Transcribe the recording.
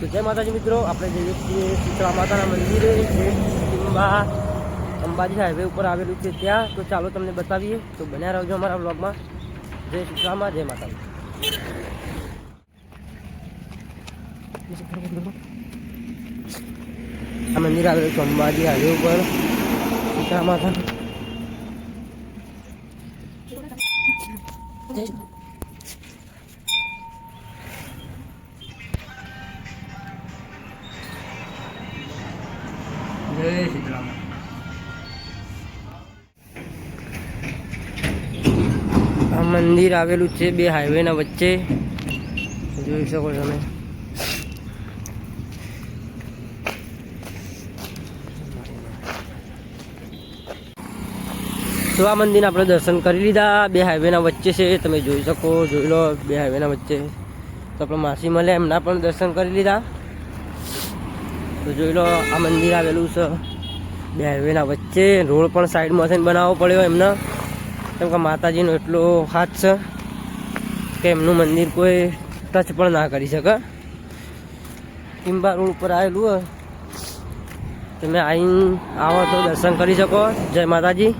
તો જય માતાજી મિત્રો, આપણે જઈએ છીએ શીતળા માતાના મંદિરે, જે ટીમ્બા અંબાજી હાઈવે ઉપર આવેલું છે ત્યાં. તો ચાલો તમને બતાવીએ. તો બન્યા રહેજો અમારા બ્લોગમાં જય શીતળામાં, જય માતાજી. આ મંદિર આવેલું છે અંબાજી હાઈવે ઉપર, શીતળા માતા. જય આ મંદિર આવેલું છે બે હાઈવેના વચ્ચે. જોઈ શકો તમે. તો આ મંદિર આપણે દર્શન કરી લીધા. બે હાઈવેના વચ્ચે છે, તમે જોઈ શકો, જોઈ લો, બે હાઈવેના વચ્ચે. તો આપણે માસી મળે એમના પણ દર્શન કરી લીધા. તો જોઈ લો, આ મંદિર આવેલું છે. બે હાઈવેના વચ્ચે રોડ પણ સાઈડમાં થઈને બનાવવો પડ્યો એમને. કેમ કે માતાજીનો એટલો હાથ છે કે એમનું મંદિર કોઈ ટચ પણ ના કરી શકે. કિંબા રોડ ઉપર આવેલું હોય. તમે આવીને આવો તો દર્શન કરી શકો. જય માતાજી.